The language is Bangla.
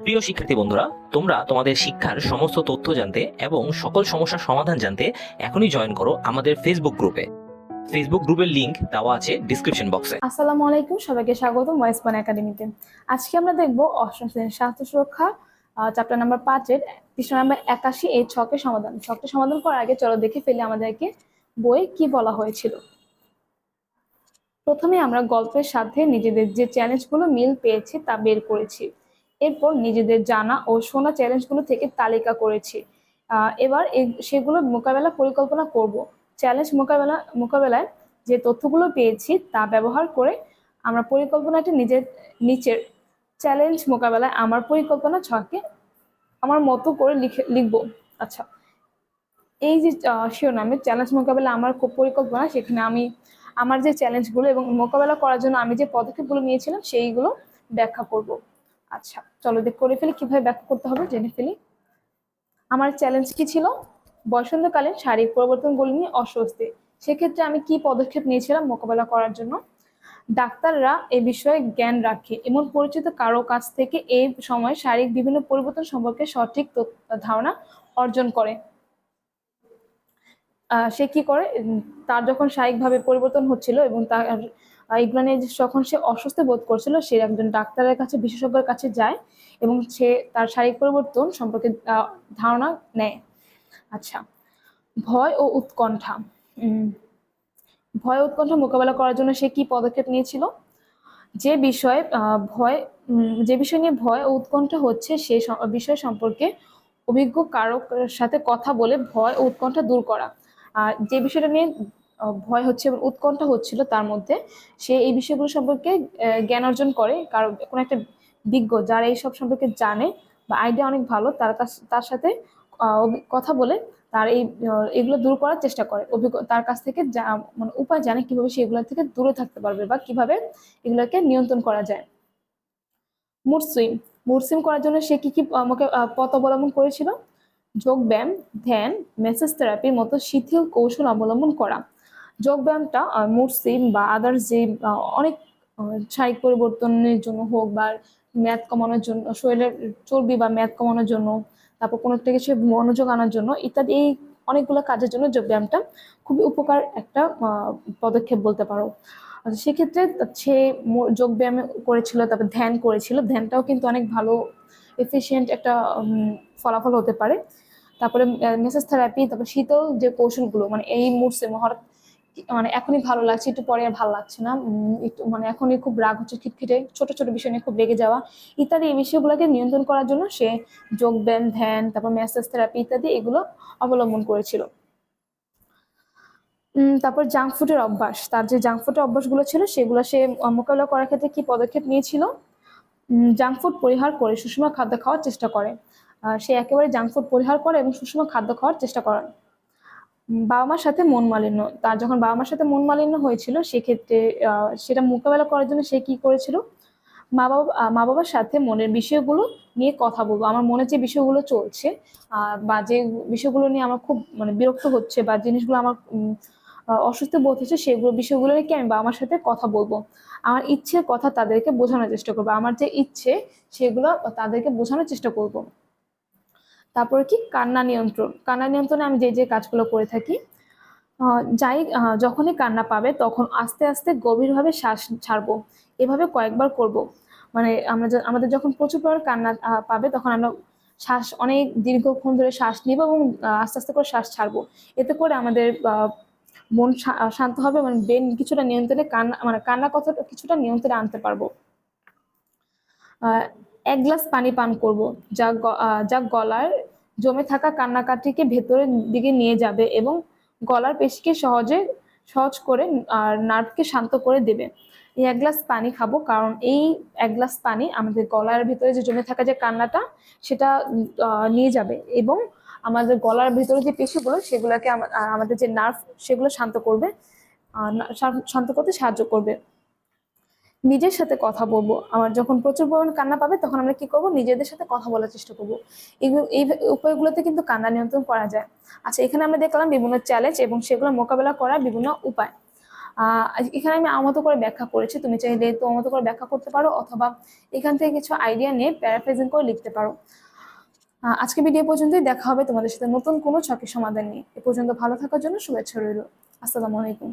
প্রিয় শিক্ষার্থী বন্ধুরা, তোমরা তোমাদের শিক্ষার সমস্ত তথ্য জানতে এবং সকল সমস্যার সমাধান জানতে এখনই জয়েন করো আমাদের ফেসবুক গ্রুপে ফেসবুক গ্রুপের লিংক দেওয়া আছে ডিসক্রিপশন বক্সে আসসালামু আলাইকুম, সবাইকে স্বাগত ওয়াইসপান একাডেমিতে আজকে আমরা দেখব অষ্টম শ্রেণির স্বাস্থ্য সুরক্ষা চ্যাপ্টার নাম্বার পাঁচের পৃষ্ঠা নাম্বার একাশি এই ছকের সমাধান। ছকটি সমাধান করার আগে চলো দেখে ফেলে আমাদেরকে বই কি বলা হয়েছিল। প্রথমে আমরা গল্পের সাথে নিজেদের যে চ্যালেঞ্জগুলো মিল পেয়েছি তা বের করেছি। এরপর নিজেদের জানা ও শোনা চ্যালেঞ্জগুলো থেকে তালিকা করেছি। এবার সেগুলো মোকাবেলা পরিকল্পনা করব। চ্যালেঞ্জ মোকাবেলা মোকাবেলায় যে তথ্যগুলো পেয়েছি তা ব্যবহার করে আমরা পরিকল্পনাটি নিজের নিচের চ্যালেঞ্জ মোকাবেলায় আমার পরিকল্পনা ছকে আমার মতো করে লিখে লিখব। আচ্ছা এই যে আহ, শিরোনামে চ্যালেঞ্জ মোকাবেলা আমার পরিকল্পনা সেখানে আমি আমার যে চ্যালেঞ্জগুলো এবং মোকাবেলা করার জন্য আমি যে পদক্ষেপগুলো নিয়েছিলাম সেইগুলো ব্যাখ্যা করব। আচ্ছা চলো দেখ করে ফেলি, কীভাবে ব্যাখ্যা করতে হবে, জেনে ফেলি। আমার চ্যালেঞ্জ কি ছিল? বসন্তকালে শারীরিক পরিবর্তনগুলো নিয়ে অস্বস্তি। সেক্ষেত্রে আমি কি পদক্ষেপ নিয়েছিলাম মোকাবেলা করার জন্য? ডাক্তাররা এ বিষয়ে জ্ঞান রাখে। এমন পরিচিত কারও কাছ থেকে এই সময় শারীরিক বিভিন্ন পরিবর্তন সম্পর্কে সঠিক ধারণা অর্জন করে। সে কি করে? তার যখন শারীরিকভাবে পরিবর্তন হচ্ছিল এবং তার যে যখন সে অসুস্থ বোধ করছিল, সে একজন ডাক্তারের কাছে, বিশেষজ্ঞের কাছে যায় এবং সে তার শারীরিক পরিবর্তন সম্পর্কে ধারণা নেয়। আচ্ছা ভয় ও উৎকণ্ঠা। ভয় উৎকণ্ঠা মোকাবেলা করার জন্য সে কি পদক্ষেপ নিয়েছিল? যে বিষয়ে ভয় যে বিষয় নিয়ে ভয় ও উৎকণ্ঠা হচ্ছে, সে বিষয় সম্পর্কে অভিজ্ঞ কারক সাথে কথা বলে ভয় ও উৎকণ্ঠা দূর করা। আর যে বিষয়টা নিয়ে ভয় হচ্ছে এবং উৎকণ্ঠা হচ্ছিল তার মধ্যে। সে এই বিষয়গুলো সম্পর্কে জ্ঞান অর্জন করে। কারও কোনো একটা বিজ্ঞ যারা এইসব সম্পর্কে জানে বা আইডিয়া অনেক ভালো, তার তার সাথে কথা বলে, তার এই এগুলো দূর করার চেষ্টা করে। অভিজ্ঞ, তার কাছ থেকে যা- মানে উপায় জানে কীভাবে সেগুলো থেকে দূরে থাকতে পারবে বা কীভাবে এগুলোকে নিয়ন্ত্রণ করা যায়। মুড মুরসিম করার জন্য সে কি কি আমাকে পথ অবলম্বন করেছিল? যোগব্যায়াম, ধ্যান মেসেজ থেরাপির মতো শিথিল কৌশল অবলম্বন করা। যোগব্যায়ামটা সুইং বা আদার্স যে অনেক শারীরিক পরিবর্তনের জন্য হোক বা ম্যাথ কমানোর জন্য, শরীরের চর্বি বা ম্যাথ কমানোর জন্য, তারপর কোনো একটা কিছু মনোযোগ আনার জন্য, ইত্যাদি এই অনেকগুলো কাজের জন্য যোগব্যায়ামটা খুবই উপকার একটা পদক্ষেপ বলতে পারো। সেক্ষেত্রে সে যোগব্যায়াম করেছিল, তারপর ধ্যান করেছিল, ধ্যানটাও কিন্তু অনেক ভালো এফিসিয়েন্ট একটা ফলাফল হতে পারে। তারপরে মেসেজ থেরাপি তারপর শীতল যে কৌশলগুলো মানে এই মুহূর্তে হঠাৎ মানে এখনই ভালো লাগছে একটু পরে আর ভালো লাগছে না। একটু মানে এখনই খুব রাগ হচ্ছে খিটখিটে ছোট ছোট বিষয় নিয়ে খুব রেগে যাওয়া। ইত্যাদি এই বিষয়গুলোকে নিয়ন্ত্রণ করার জন্য সে যোগব্যায়াম ধ্যান তারপর মেসেজ থেরাপি ইত্যাদি এগুলো অবলম্বন করেছিল। তারপর জাঙ্ক ফুডের অভ্যাস। তার যে জাঙ্ক ফুডের অভ্যাসগুলো ছিল সেগুলো সে মোকাবিলা করার ক্ষেত্রে কি পদক্ষেপ নিয়েছিল? জাঙ্ক ফুড পরিহার করে সুষম খাদ্য খাওয়ার চেষ্টা করে। সে একেবারে জাঙ্ক ফুড পরিহার করে এবং সুষম খাদ্য খাওয়ার চেষ্টা করে উম, বাবা মার সাথে মন মালিন্য। তার যখন বাবা মার সাথে মন মালিন্য হয়েছিল, সেক্ষেত্রে সেটা মোকাবেলা করার জন্য সে কি করেছিল? মা বাবা মা বাবার সাথে মনের বিষয়গুলো নিয়ে কথা বলব। আমার মনে যে বিষয়গুলো চলছে বা যে বিষয়গুলো নিয়ে আমার খুব মানে বিরক্ত হচ্ছে, বা জিনিসগুলো আমার অসুস্থ বোধ হচ্ছে, সেগুলো, বিষয়গুলো নিয়ে কি আমি বাবা মার সাথে কথা বলব? আমার ইচ্ছের কথা তাদেরকে বোঝানোর চেষ্টা করব। আমার যে ইচ্ছে, সেগুলো তাদেরকে বোঝানোর চেষ্টা করব। তারপরে কি কান্না নিয়ন্ত্রণ। কান্না নিয়ন্ত্রণে আমি যে যে কাজগুলো করে থাকি যাই যখনই কান্না পাবে তখন আস্তে আস্তে গভীরভাবে শ্বাস ছাড়বো। এভাবে কয়েকবার করব। মানে আমরা আমাদের যখন প্রচুর পরিমাণ কান্না পাবে তখন আমরা শ্বাস, অনেক দীর্ঘক্ষণ ধরে শ্বাস নিব এবং আস্তে আস্তে করে শ্বাস ছাড়বো। এতে করে আমাদের মন শান্ত হবে মানে ব্রেন কিছুটা নিয়ন্ত্রণে কান্না মানে কান্না কথা কিছুটা নিয়ন্ত্রণে আনতে পারব। এক গ্লাস পানি পান করব। যা যা গলার জমে থাকা কান্নাকাটিকে ভেতরের দিকে নিয়ে যাবে এবং গলার পেশিকে সহজে, সহজ করে আর নার্ভকে শান্ত করে দেবে। এই এক গ্লাস পানি খাব কারণ এই এক গ্লাস পানি আমাদের গলার ভিতরে যে জমে থাকা যে কান্নাটা, সেটা নিয়ে যাবে এবং আমাদের গলার ভিতরে যে পেশিগুলো, সেগুলোকে আমাদের যে নার্ভ, সেগুলো শান্ত করবে শান্ত করতে সাহায্য করবে। নিজের সাথে কথা বলব। আমার যখন প্রচুর পরিমাণ কান্না পাবে, তখন আমরা কি করব? নিজেদের সাথে কথা বলার চেষ্টা করব। এই উপায়গুলোতে কিন্তু কান্না নিয়ন্ত্রণ করা যায়। আচ্ছা এখানে আমরা দেখলাম বিভিন্ন চ্যালেঞ্জ এবং সেগুলো মোকাবেলা করার বিভিন্ন উপায়। এখানে আমি আমার মতো করে ব্যাখ্যা করেছি। তুমি চাইলে তোমার মতো করে ব্যাখ্যা করতে পারো অথবা এখান থেকে কিছু আইডিয়া নিয়ে প্যারাফ্রেজিং করে লিখতে পারো। আজকে ভিডিও পর্যন্তই। দেখা হবে তোমাদের সাথে নতুন কোনো ছকের সমাধান নিয়ে। এ পর্যন্ত ভালো থাকার জন্য শুভেচ্ছা রইল। আসসালামু আলাইকুম।